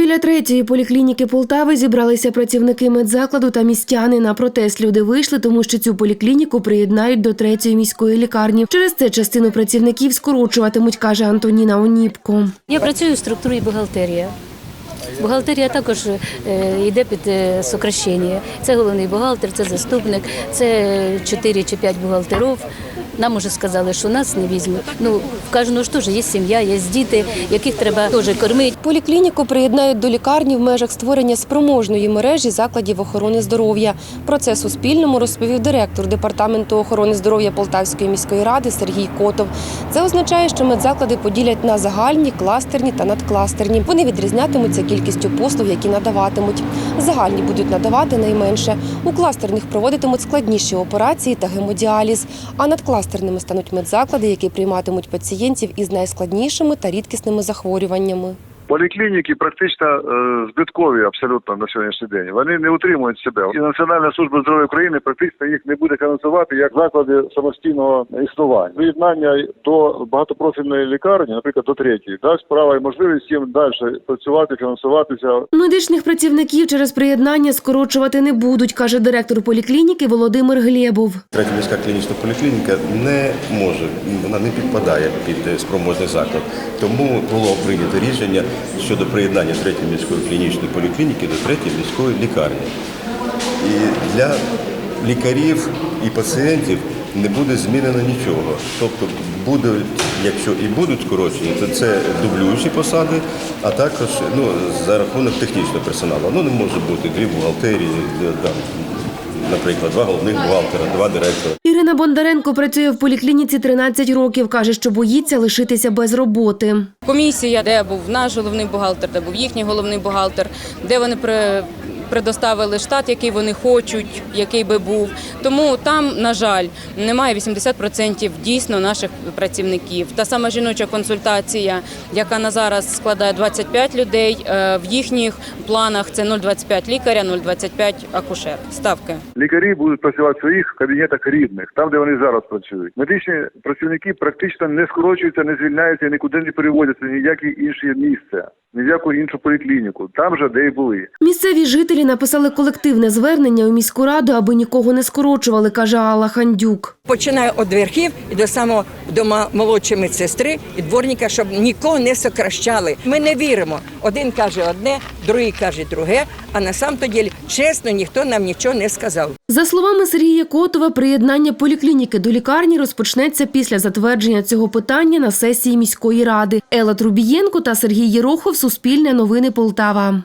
Біля третьої поліклініки Полтави зібралися працівники медзакладу та містяни. На протест люди вийшли, тому що цю поліклініку приєднають до третьої міської лікарні. Через це частину працівників скорочуватимуть, каже Антоніна Оніпко. Я працюю в структурі бухгалтерія. Бухгалтерія також е, йде під е, сокращення. Це головний бухгалтер, це заступник, це 4 чи 5 бухгалтерів. Нам уже сказали, що нас не візьмуть. Ну, в кожного ж теж є сім'я, є діти, яких треба теж кормити. Поліклініку приєднають до лікарні в межах створення спроможної мережі закладів охорони здоров'я. Про це Суспільному розповів директор департаменту охорони здоров'я Полтавської міської ради Сергій Котов. Це означає, що медзаклади поділять на загальні, кластерні та надкластерні. Вони відрізнятимуться кількістю послуг, які надаватимуть. Загальні будуть надавати найменше. У кластерних проводитимуть складніші операції та гемодіаліз. А надкластерними стануть медзаклади, які прийматимуть пацієнтів із найскладнішими та рідкісними захворюваннями. Поліклініки практично е, збиткові абсолютно на сьогоднішній день. Вони не утримують себе. І Національна служба здоров'я України практично їх не буде фінансувати як заклади самостійного існування. Приєднання до багатопрофільної лікарні, наприклад, до третьої, дасть право і можливість їм далі працювати, фінансуватися. Медичних працівників через приєднання скорочувати не будуть, каже директор поліклініки Володимир Глєбов. Третя міська клінічна поліклініка не може, вона не підпадає під спроможний заклад. Тому було прийнято рішення щодо приєднання третьої міської клінічної поліклініки до третьої міської лікарні. І для лікарів і пацієнтів не буде змінено нічого. Тобто буде, якщо і будуть скорочені, то це дублюючі посади, а також ну, за рахунок технічного персоналу. Ну не може бути дві бухгалтерії, е, там, наприклад, два головних бухгалтера, два директора. Ірина Бондаренко працює в поліклініці 13 років. каже, що боїться лишитися без роботи. Комісія, де був наш головний бухгалтер, де був їхній головний бухгалтер, де вони при- предоставили штат, який вони хочуть, який би був. Тому там, на жаль, немає 80% дійсно наших працівників. Та сама жіноча консультація, яка на зараз складає 25 людей, е, в їхніх планах це 0,25 лікаря, 0,25 акушер. Ставки. Лікарі будуть працювати в своїх кабінетах рідних, там де вони зараз працюють. Медичні працівники практично не скорочуються, не звільняються, нікуди не переводяться ні в які інші місця, ні в яку іншу поліклініку. Там же де й були. Місцеві жителі написали колективне звернення у міську раду, аби нікого не скорочували, каже Алла Хандюк. Починаю від верхів і до самого до молодшої медсестри і дворника, щоб нікого не сокращали. Ми не віримо. Один каже одне, другий каже друге. А на самом тоді чесно, ніхто нам нічого не сказав. За словами Сергія Котова, приєднання поліклініки до лікарні розпочнеться після затвердження цього питання на сесії міської ради. Елла Трубієнко та Сергій Єрохов. Суспільне новини Полтава.